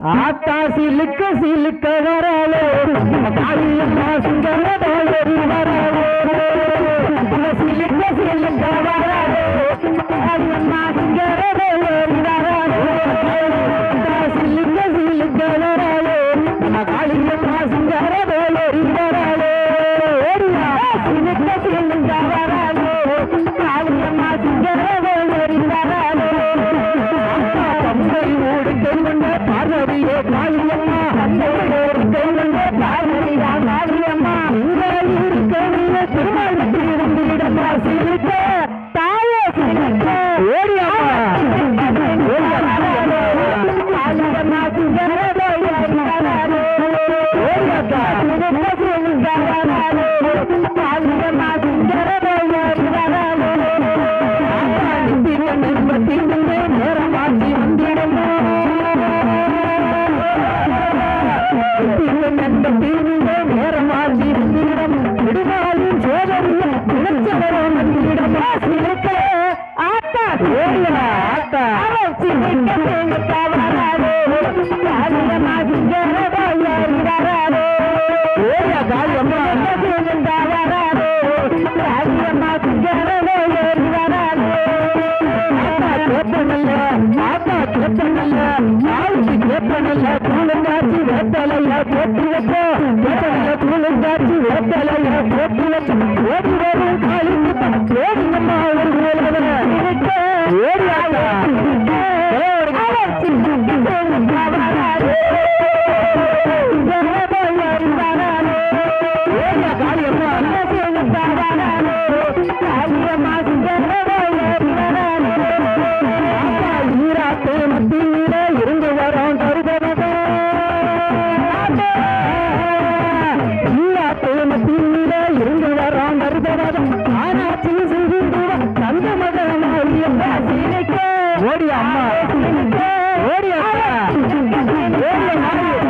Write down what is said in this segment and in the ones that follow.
ஆத்தா சிலுக்க சிலுக்க வராளோ. காளியம்மா சுந்தர பாலரி வராளோ. சிலுக்க சிலுக்க வராளோ. காளியம்மா சுந்தர பாலரி வராளோ. ஆத்தா சிலுக்க சிலுக்க வராளோ. காளியம்மா சுந்தர பாலரி வராளோ. தெய்வங்க பார்வதியே காளியம்மா தெய்வங்க பார்வதியா காளியம்மா ஊராயூர் கோவில திருமணத்தில் இருந்து இடமா சிரிக்க. தாயே சுந்தரதோயா ஓடியக்கா இருந்து வரோம் தருபவதே மத்தியில இருந்து அம்மா. ஓடி அம்மா. ஓடி அம்மா.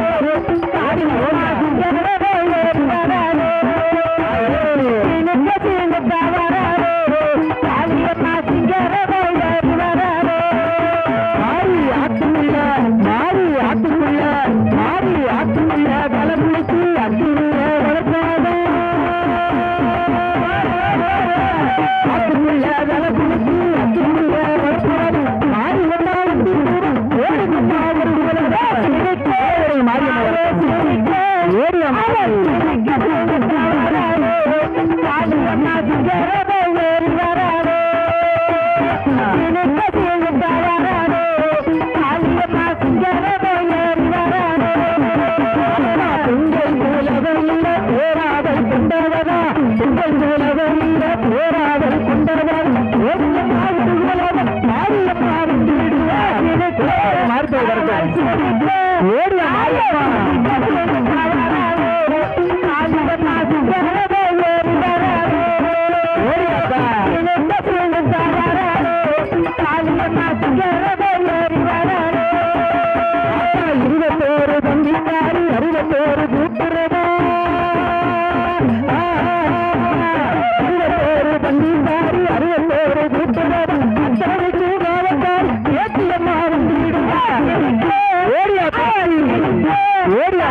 இருபத்தோரு இருபத்தோரு பந்திக்காரி அறுபத்தோரு கூட்டுறதா அத்தனைக்கு காலத்தால் ஏற்றியம்மா வந்துடுவா ஓடியா ஓடியா